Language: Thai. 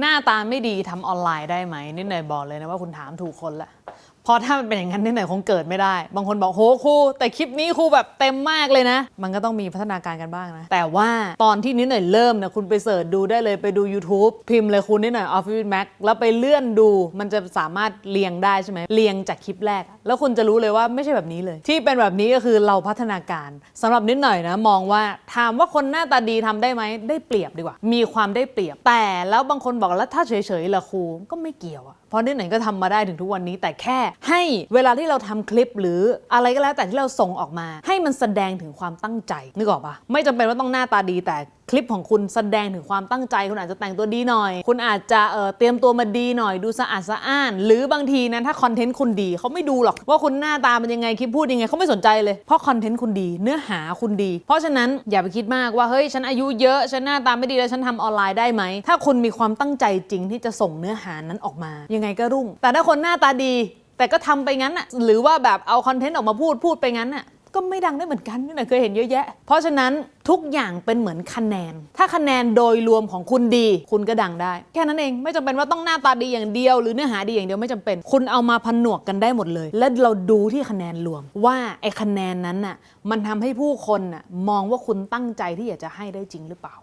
หน้าตาไม่ดีทำออนไลน์ได้ไหมนิดหน่อยบอกเลยนะว่าคุณถามถูกคนละ พราะถ้ามันเป็นอย่างนั้นนิดหน่อยคงเกิดไม่ได้ บางคนบอกโหครูแต่คลิปนี้ครูแบบเต็มมากเลยนะ มันก็ต้องมีพัฒนาการกันบ้างนะ แต่ว่าตอนที่นิดหน่อยเริ่มเนี่ยคุณไปเสิร์ชดูได้เลยไปดู YouTube พิมพ์เลยคุณนิดหน่อย Office Mac แล้วไปเลื่อนดู มันจะสามารถเรียงได้ใช่ไหมเรียงจากคลิปแรก แล้วคุณจะรู้เลยว่าไม่ใช่แบบนี้เลย ที่เป็นแบบนี้ก็คือเราพัฒนาการสำหรับนิดหน่อยนะ มองว่าถามว่าคนหน้าตาดีทำได้ไหมได้เปรียบดีกว่า มีความได้เปรียบ แต่แล้วบางคนบอกแล้วถ้าเฉยๆล่ะครูก็ไม่เกี่ยวอะเพราะนิดหน่อยก็ทำมาได้ถึงทุกวันนี้แต่แค่ให้เวลาที่เราทำคลิปหรืออะไรก็แล้วแต่ที่เราส่งออกมา ให้มันแสดงถึงความตั้งใจนึกออกปะไม่จำเป็นว่าต้องหน้าตาดีแต่คลิปของคุณแสดงถึงความตั้งใจ คุณอาจจะแต่งตัวดีหน่อย คุณอาจจะเอ่อเตรียมตัวมาดีหน่อยดูสะอาดสะอ้าน หรือบางทีนะถ้าคอนเทนต์คุณดีเขาไม่ดูหรอกว่าคุณหน้าตาเป็นยังไงคลิปพูดยังไงเขาไม่สนใจเลย เพราะคอนเทนต์คุณดีเนื้อหาคุณดี เพราะฉะนั้นอย่าไปคิดมากว่าเฮ้ยฉันอายุเยอะฉันหน้าตาไม่ดีแล้วฉันทำออนไลน์ได้ไหมถ้าคุณมีความตั้งใจจริงที่จะส่งเนื้อหานั้นออกมา ยังไงก็รุ่ง แต่ถ้าคนหน้าตาดี แต่ก็ทำไปงั้นน่ะหรือว่าแบบเอาคอนเทนต์ออกมาพูดพูดไปงั้นน่ะก็ไม่ดังได้เหมือนกันนี่นะเคยเห็นเยอะแยะ เพราะฉะนั้นทุกอย่างเป็นเหมือนคะแนน ถ้าคะแนนโดยรวมของคุณดี คุณก็ดังได้ แค่นั้นเองไม่จำเป็นว่าต้องหน้าตาดีอย่างเดียว หรือเนื้อหาดีอย่างเดียวไม่จำเป็น คุณเอามาผนวกกันได้หมดเลย และเราดูที่คะแนนรวม ว่าไอ้คะแนนนั้นน่ะมันทำให้ผู้คนน่ะมองว่าคุณตั้งใจที่อยากจะให้ได้จริงหรือเปล่า